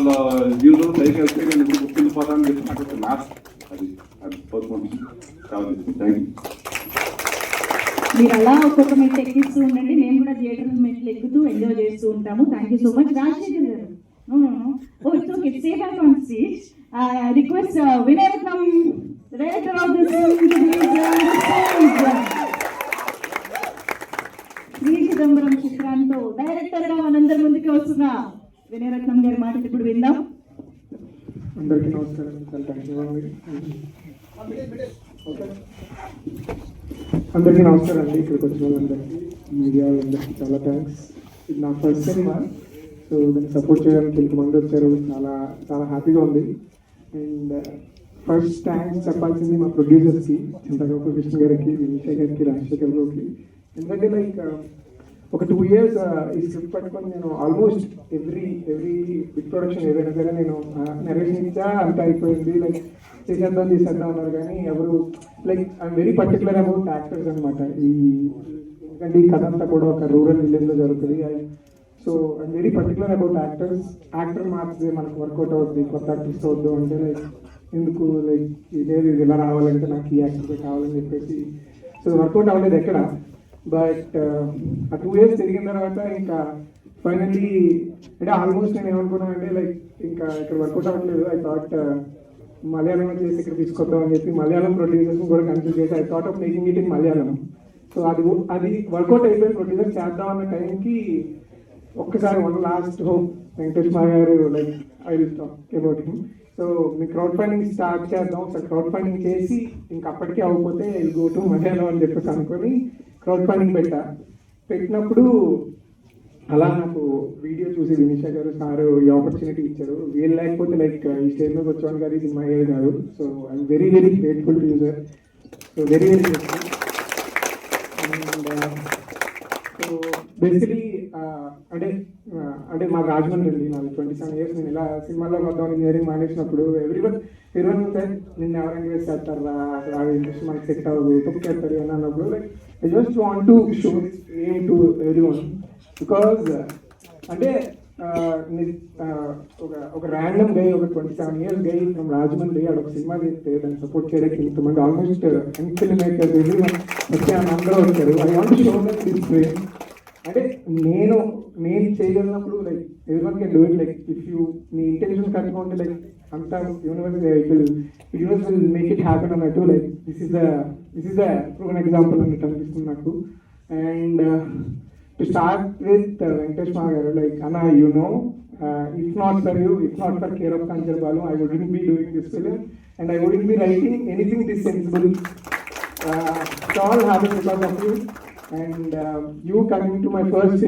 వాళ్ళ వ్యూలో పైకి వెళ్తే నేను ఇప్పుడు గుర్తుండిపోతానని చెప్పి నాకు ఒక లాస్ట్ అది అది కోరుకుంటున్నాను థ్యాంక్ యూ మీరు అలా ఒక్కొక్క మెట్లు ఎక్కిస్తూ ఉండండి. మేము కూడా థియేటర్ మెట్లు ఎక్కుతూ ఎంజాయ్ చేస్తూ ఉంటాము. Thank you so much Rajasekhar garu. Oh it's okay safe back on stage request Vinay from director of this Shri Chidambaram చిత్రాంతో డైరెక్టర్గా మనందరి ముందుకు వస్తున్నా. వినయరత్నం గారి మాట ఇప్పుడు విందాం. అందరికీ నమస్కారం. అందరికీ నమస్కారం అండి. ఇక్కడికి వచ్చిన వాళ్ళందరికీ మీడియా వాళ్ళందరికీ చాలా థ్యాంక్స్ ఇది నా ఫస్ట్ సినిమా సో దాన్ని సపోర్ట్ చేయడానికి మంది వచ్చారు. చాలా చాలా హ్యాపీగా ఉంది. అండ్ ఫస్ట్ థ్యాంక్స్ చెప్పాల్సింది మా ప్రొడ్యూసర్స్కి చింతగోపు కృష్ణ గారికి వినిషా గారికి రాజశేఖర్ గారికి. ఎందుకంటే లైక్ ఒక టూ ఇయర్స్ uh, ఈ స్క్రిప్ట్ పట్టుకొని నేను almost every every big production ఏదైనా సరే నేను uh, నెరవేర్చా అంత అయిపోయింది. లైక్ చేసేద్దాం చేసేద్దాం అన్నారు కానీ ఎవరు like I'm very particular about actors అనమాట ఈ ఎందుకంటే ఈ కథ అంతా కూడా ఒక రూరల్ విలేజ్లో జరుగుతుంది. So I'm very particular about actors actor మార్చితే మనకు వర్కౌట్ అవుతుంది కొత్త ఆర్టిస్ట్ అవుద్దు అంటే లైక్ ఎందుకు లైక్ ఇదేది ఇది ఇలా రావాలంటే నాకు ఈ యాక్టర్ కావాలని చెప్పేసి. సో వర్కౌట్ అవ్వలేదు ఎక్కడ. బట్ um, ఆ టూ ఇయర్స్ తిరిగిన తర్వాత ఇంకా ఫైనల్లీ అంటే ఆల్మోస్ట్ నేను ఏమనుకున్నాను అంటే లైక్ ఇంకా ఇక్కడ వర్కౌట్ అవ్వట్లేదు. ఐ థాట్ uh, మలయాళం చేసి ఇక్కడ తీసుకొద్దాం అని చెప్పి మలయాళం ప్రొడ్యూసర్స్ కూడా కన్సిడర్ చేసి I thought of making it in Malayalam. So అది అది వర్కౌట్ అయిపోయిన ప్రొడ్యూసర్ చేద్దాం అన్న టైంకి ఒక్కసారి one last home Venkatesh Maha garu like I will talk about him so me crowd funding start చేద్దాం. ఒకసారి క్రౌడ్ ఫండింగ్ చేసి ఇంకా అప్పటికే అవ్వకపోతే గో టు మలయాళం అని చెప్పేసి అనుకొని క్రౌడ్ ఫండింగ్ పెట్టా పెట్టినప్పుడు అలా నాకు వీడియో చూసి వినిషా గారు సార్ ఈ ఆపర్చునిటీ ఇచ్చారు. వీళ్ళు లేకపోతే లైక్ ఈ స్టేజ్ మీద వచ్చాను గారు ఇది మా ఏది కాదు. So I'm very very grateful to you sir so very very grateful and so basically అంటే అంటే మా రాజమండ్రి వెళ్ళి నాది ట్వంటీ సెవెన్ ఇయర్స్ నేను ఇలా సినిమాలో మొత్తం ఇంజనీరింగ్ మానేసినప్పుడు ఎవ్రీ వన్ ఎవరి సార్ నిన్ను ఎవరైనా వేసి చేస్తారా? అక్కడ ఇంట్రెస్ట్ మనకి సెట్ అవ్వదు. చేస్తారు అని అన్నప్పుడు like I just want to show this ఏమ్ టు ఎవ్రీ వన్ బికాజ్ అంటే ఒక ఒక ర్యాండమ్ గై ఒక twenty seven years guy from Rajahmundry ఆడ ఒక సినిమా తీస్తే దాన్ని సపోర్ట్ చేయడానికి ఇంతమంది almost young film makers every one వచ్చారు అందరూ వచ్చారు. I want show that this frame అంటే నేను నేను చేయగలిగినప్పుడు like everyone can do it like if you me intention కరెక్ట్గా ఉంటే లైక్ అంతా universe universe will make it happen అన్నట్టు like this is the this is the proven example అన్నట్టు అనిపిస్తుంది నాకు. And to start with Venkatesh Maha garu like అన్న you know if not for you if not for care of Kancharapalem I would be doing this film and I would be writing anything this sensible uh, happy all happened because. And you you to my first first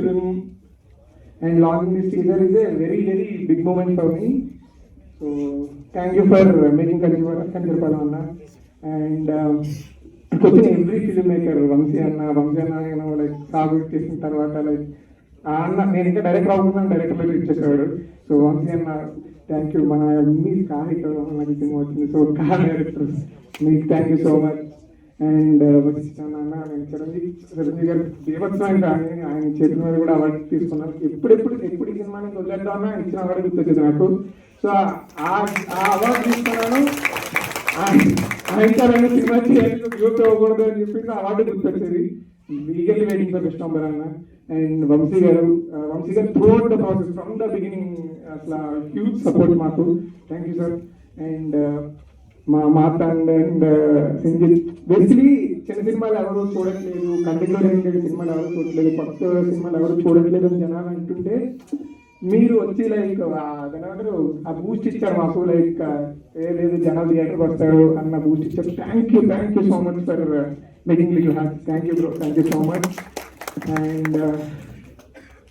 and long launching this teaser is very very big big moment for me. So thank you for making Kanjirpala Anna and కొంచెం every film maker Vamsi అన్న వంశీ అన్న ఆయన like సాగు చేసిన తర్వాత like ఆ అన్న నేను ఇంకా డైరెక్టర్ అవుతున్నాను డైరెక్టర్లో ఇచ్చేసేవాడు సో వంశీ అన్న థ్యాంక్ యూ మన మీ కార్ ఇక్కడ నాకు వచ్చింది సో కార్ డైరెక్టర్ మీకు thank you so much and వశిష్ఠాన్ నేను చిరంజీవి చిరంజీవి గారి దేవత్వం కానీ ఆయన చేతుల మీద కూడా అవార్డు తీసుకున్నాను ఎప్పుడెప్పుడు ఎప్పుడు ఈ వదిలేద్దామని ఆయన ఇచ్చిన అవార్డు గుర్తొచ్చింది నాకు. సో ఆ అవార్డు తీసుకున్నాను. ఆయన ఆయన సినిమా చేయాలి యూత్ అవ్వకూడదు అని చెప్పి అవార్డు గుర్తొచ్చేది. లీగల్ వెయిటింగ్ ఫర్ కృష్ణ అన్న and Vamsi garu Vamsi garu throughout the process from the beginning అసలు హ్యూజ్ సపోర్ట్ మాకు. థ్యాంక్ యూ సార్ అండ్ మా మాత అండ్ అండ్ సింజిత్. బేసిక్లీ చిన్న సినిమాలు ఎవరు చూడట్లేదు కంటిలో రిలేటెడ్ సినిమాలు ఎవరు చూడట్లేదు కొత్త సినిమాలు ఎవరు చూడట్లేదు అని జనాలు అంటుంటే మీరు వచ్చి లైక్ జనాలు ఆ బూస్ట్ ఇచ్చారు మాకు లైక్ ఏ లేదు జనాలు థియేటర్కి వస్తారు అన్న బూస్ట్ ఇచ్చారు. Thank you thank you so much for making you happy thank you thank you so much and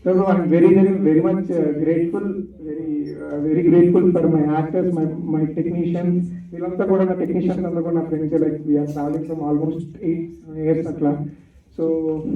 So I'm very, very, very much uh, grateful, very, uh, very grateful for my actors, my, my technicians. We love the Kodana technicians and the Kodana friends. Like we are traveling from almost eight years. So,